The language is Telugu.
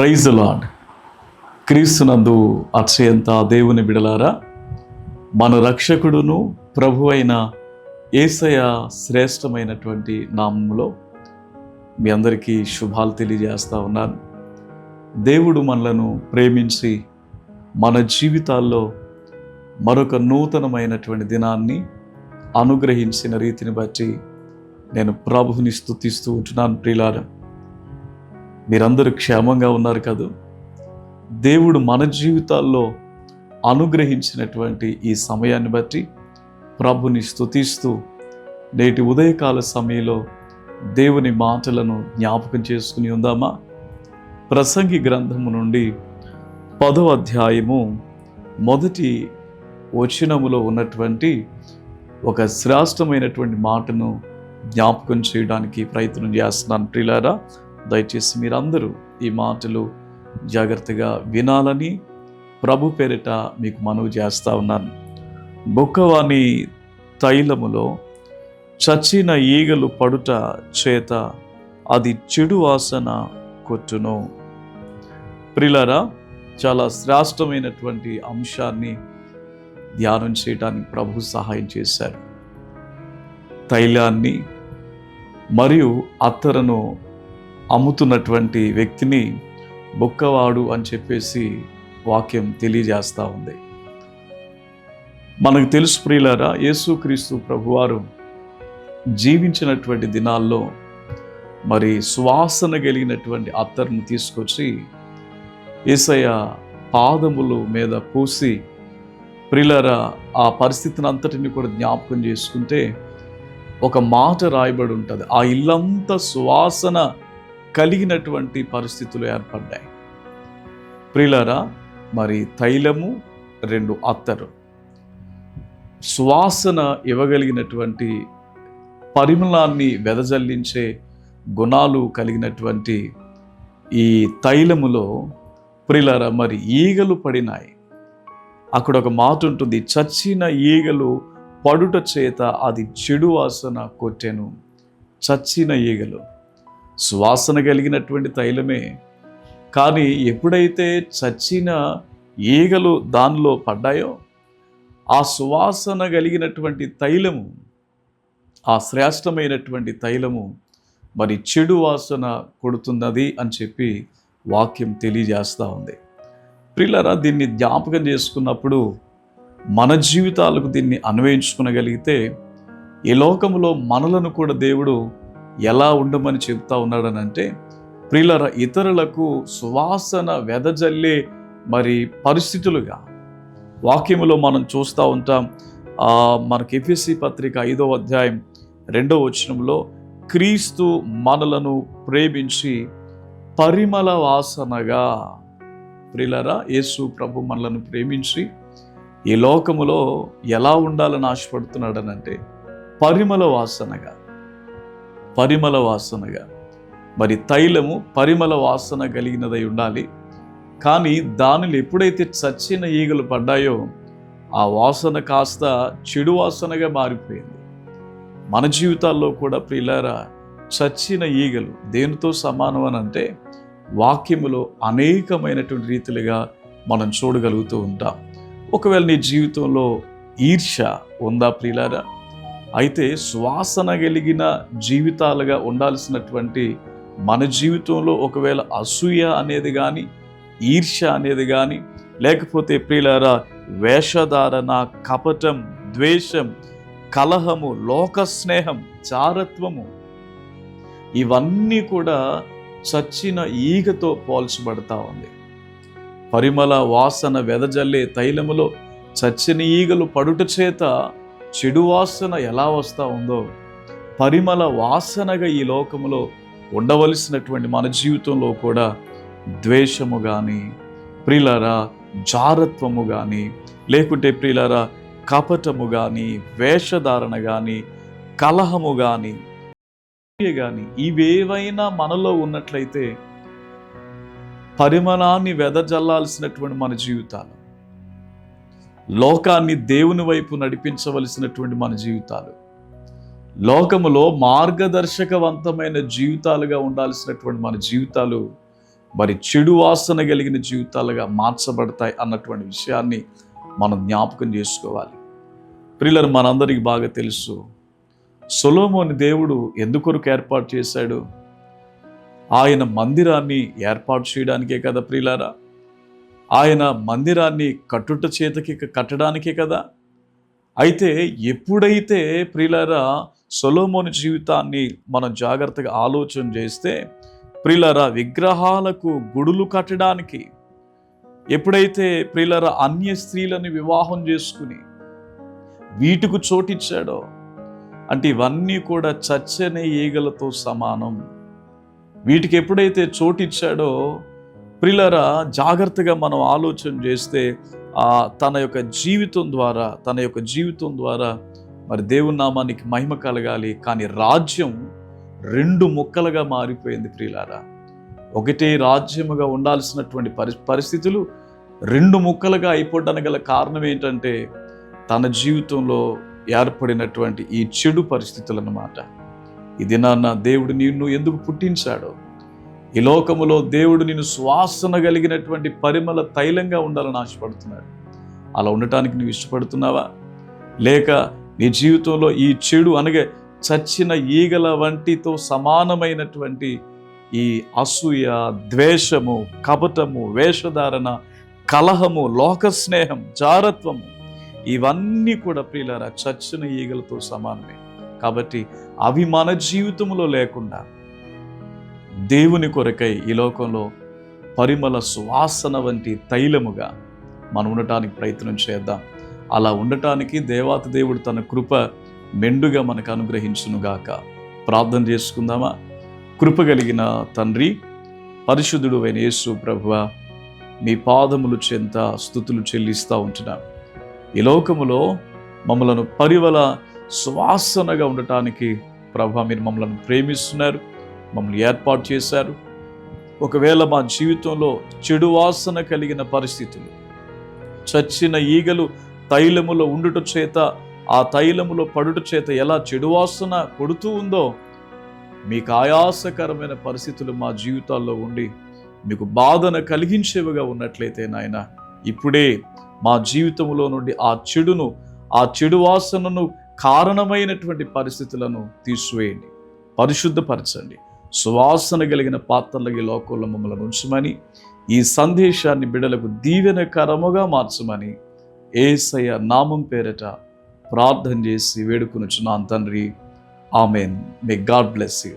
ప్రైజ్ లాడ్ క్రీస్తునందు అక్షయంత దేవుని బిడలారా మన రక్షకుడును ప్రభు అయిన ఏసయ శ్రేష్టమైనటువంటి నామములో మీ అందరికీ శుభాలు తెలియజేస్తా ఉన్నాను. దేవుడు మనలను ప్రేమించి మన జీవితాల్లో మరొక నూతనమైనటువంటి దినాన్ని అనుగ్రహించిన రీతిని బట్టి నేను ప్రభుని స్థుతిస్తూ ఉంటున్నాను ప్రియులారా. మీరందరూ క్షేమంగా ఉన్నారు కదా. దేవుడు మన జీవితాల్లో అనుగ్రహించినటువంటి ఈ సమయాన్ని బట్టి ప్రభుని స్తుతిస్తూ నేటి ఉదయకాల సమయంలో దేవుని మాటలను జ్ఞాపకం చేసుకుని ఉందామా? ప్రసంగి గ్రంథము నుండి పదో అధ్యాయము మొదటి వచనములో ఉన్నటువంటి ఒక శ్రేష్టమైనటువంటి మాటను జ్ఞాపకం చేయడానికి ప్రయత్నం చేస్తున్నాను ప్రిలారా దయచేసి మీరందరూ ఈ మాటలు జాగ్రత్తగా వినాలని ప్రభు పేరిట మీకు మనవి చేస్తా ఉన్నాను. బుక్కవాణి తైలములో చచ్చిన ఈగలు పడుట చేత అది చెడు వాసన కొట్టును. ప్రిలరా చాలా శ్రేష్టమైనటువంటి అంశాన్ని ధ్యానం చేయడానికి ప్రభు సహాయం చేశారు. తైలాన్ని మరియు అత్తరను అమ్ముతున్నటువంటి వ్యక్తిని బొక్కవాడు అని చెప్పేసి వాక్యం తెలియజేస్తూ ఉంది. మనకు తెలుసు ప్రియులారా యేసుక్రీస్తు ప్రభువారు జీవించినటువంటి దినాల్లో మరి సువాసన కలిగినటువంటి అత్తరును తీసుకొచ్చి ఏసయ్య పాదములు మీద పూసి ప్రిలరా ఆ పరిస్థితిని అంతటిని కూడా జ్ఞాపకం చేసుకుంటే ఒక మాట రాయబడి ఉంటుంది. ఆ ఇల్లంతా సువాసన కలిగినటువంటి పరిస్థితులు ఏర్పడ్డాయి. ప్రిలరా మరి తైలము రెండు అత్తరు. సువాసన ఇవ్వగలిగినటువంటి పరిమళాన్ని వెదజల్లించే గుణాలు కలిగినటువంటి ఈ తైలములో ప్రిలర మరి ఈగలు పడినాయి. అక్కడ ఒక మాట ఉంటుంది చచ్చిన ఈగలు పడుట చేత అది చెడు వాసన కొట్టెను. చచ్చిన ఈగలు. సువాసన కలిగినటువంటి తైలమే. కానీ ఎప్పుడైతే చచ్చిన ఈగలు దానిలో పడ్డాయో ఆ సువాసన కలిగినటువంటి తైలము ఆ శ్రేష్టమైనటువంటి తైలము మరి చెడు వాసన కొడుతున్నది అని చెప్పి వాక్యం తెలియజేస్తూ ఉంది. ప్రిల్లరా దీన్ని జ్ఞాపకం చేసుకున్నప్పుడు మన జీవితాలకు దీన్ని అన్వయించుకునగలిగితే ఈ లోకంలో మనలను కూడా దేవుడు ఎలా ఉండమని చెప్తా ఉన్నాడనంటే ప్రియులర ఇతరులకు సువాసన వెదజల్లే మరి పరిస్థితులుగా వాక్యములో మనం చూస్తూ ఉంటాం. మనకి ఎఫ్ఎస్సి పత్రిక ఐదో అధ్యాయం రెండో వచనంలో క్రీస్తు మనలను ప్రేమించి పరిమళ వాసనగా ప్రిలర యేసు ప్రభు మనలను ప్రేమించి ఈ లోకములో ఎలా ఉండాలని ఆశపడుతున్నాడనంటే పరిమళ వాసనగా. పరిమళ వాసనగా. మరి తైలము పరిమళ వాసన కలిగినదై ఉండాలి. కానీ దానిలో ఎప్పుడైతే చచ్చిన ఈగలు పడ్డాయో ఆ వాసన కాస్త చెడు వాసనగా మారిపోయింది. మన జీవితాల్లో కూడా ప్రిలారా చచ్చిన ఈగలు దేనితో సమానం అని అంటే వాక్యములో అనేకమైనటువంటి రీతిలుగా మనం చూడగలుగుతూ ఉంటాం. ఒకవేళ నీ జీవితంలో ఈర్ష ఉందా ప్రిలారా అయితే శ్వాసన కలిగిన జీవితాలుగా ఉండాల్సినటువంటి మన జీవితంలో ఒకవేళ అసూయ అనేది కానీ ఈర్ష అనేది కానీ లేకపోతే ప్రియులారా వేషధారణ కపటం ద్వేషం కలహము లోక స్నేహం చారత్వము ఇవన్నీ కూడా చచ్చిన ఈగతో పోల్చబడతా ఉంది. పరిమళ వాసన వెదజల్లే తైలములో చచ్చిన ఈగలు పడుట చేత చెడు వాసన ఎలా వస్తూ ఉందో పరిమళ వాసనగా ఈ లోకములో ఉండవలసినటువంటి మన జీవితంలో కూడా ద్వేషము కానీ ప్రిలరా జారత్వము కానీ లేకుంటే ప్రిలరా కపటము కానీ వేషధారణ కానీ కలహము కానీ కానీ ఇవేవైనా మనలో ఉన్నట్లయితే పరిమళాన్ని వెదజల్లాల్సినటువంటి మన జీవితాలు. లోకాన్ని దేవుని వైపు నడిపించవలసినటువంటి మన జీవితాలు. లోకములో మార్గదర్శకవంతమైన జీవితాలుగా ఉండాల్సినటువంటి మన జీవితాలు మరి చెడు వాసన కలిగిన జీవితాలుగా మార్చబడతాయి అన్నటువంటి విషయాన్ని మనం జ్ఞాపకం చేసుకోవాలి. ప్రిల్లర్ మనందరికీ బాగా తెలుసు సొలోమోని దేవుడు ఎందుకొరకు ఏర్పాటు చేశాడు? ఆయన మందిరాన్ని ఏర్పాటు చేయడానికే కదా ప్రియులారా? ఆయన మందిరాన్ని కట్టుట చేతకి కట్టడానికే కదా? అయితే ఎప్పుడైతే ప్రియులారా సొలోమోని జీవితాన్ని మనం జాగ్రత్తగా ఆలోచన చేస్తే ప్రియులారా విగ్రహాలకు గుడులు కట్టడానికి ఎప్పుడైతే ప్రియులారా అన్య స్త్రీలను వివాహం చేసుకుని వీటికి చోటిచ్చాడో అంటే ఇవన్నీ కూడా చచ్చనే ఈగలతో సమానం. వీటికి ఎప్పుడైతే చోటిచ్చాడో ప్రిలరా జాగ్రత్తగా మనం ఆలోచన చేస్తే ఆ తన యొక్క జీవితం ద్వారా తన యొక్క జీవితం ద్వారా మరి దేవుని నామానికి మహిమ కలగాలి. కానీ రాజ్యం రెండు ముక్కలుగా మారిపోయింది ప్రియులారా ఒకటే రాజ్యముగా ఉండాల్సినటువంటి పరి పరిస్థితులు రెండు ముక్కలుగా అయిపోవడానికి గల కారణం ఏంటంటే తన జీవితంలో ఏర్పడినటువంటి ఈ చెడు పరిస్థితులు అన్నమాట ఇది నాన్న దేవుడు నిన్ను ఎందుకు పుట్టించాడో ఈ లోకములో దేవుడు నేను శ్వాసన కలిగినటువంటి పరిమళ తైలంగా ఉండాలని ఆశపడుతున్నాడు. అలా ఉండటానికి నువ్వు ఇష్టపడుతున్నావా? లేక నీ జీవితంలో ఈ చెడు అనగా చచ్చిన ఈగల వంటితో సమానమైనటువంటి ఈ అసూయ ద్వేషము కపటము వేషధారణ కలహము లోక స్నేహం జారత్వము ఇవన్నీ కూడా ప్రియులారా చచ్చిన ఈగలతో సమానమే. కాబట్టి అవి మన జీవితంలో లేకుండా దేవుని కొరకై ఈ లోకంలో పరిమళ సువాసన వంటి తైలముగా మనం ఉండటానికి ప్రయత్నం చేద్దాం. అలా ఉండటానికి దేవాత దేవుడు తన కృప మెండుగా మనకు అనుగ్రహించునుగాక ప్రార్థన చేసుకుందామా? కృప కలిగిన తండ్రి పరిశుద్ధుడు అయిన యేసు ప్రభువ మీ పాదములు చెంత స్థుతులు చెల్లిస్తూ ఉంటున్నాం. ఈ లోకములో మమ్మలను పరివల సువాసనగా ఉండటానికి ప్రభా మీరు మమ్మల్ని ప్రేమిస్తున్నారు. మమ్మల్ని ఏర్పాటు చేశారు. ఒకవేళ మా జీవితంలో చెడు వాసన కలిగిన పరిస్థితులు చచ్చిన ఈగలు తైలములో ఉండుట చేత ఆ తైలములో పడుట చేత ఎలా చెడు వాసన కొడుతూ ఉందో మీకు ఆయాసకరమైన పరిస్థితులు మా జీవితాల్లో ఉండి మీకు బాధన కలిగించేవిగా ఉన్నట్లయితే నాయన ఇప్పుడే మా జీవితంలో నుండి ఆ చెడును ఆ చెడు వాసనను కారణమైనటువంటి పరిస్థితులను తీసివేయండి. పరిశుద్ధపరచండి. సువాసన కలిగిన పాత్రలకి లోకంలో మమ్మల్ని ఉంచమని ఈ సందేశాన్ని బిడలకు దీవెనకరముగా మార్చమని ఏసయ్య నామం పేరట ప్రార్థన చేసి వేడుకొనుచున్నాను తండ్రి. Amen. May God bless you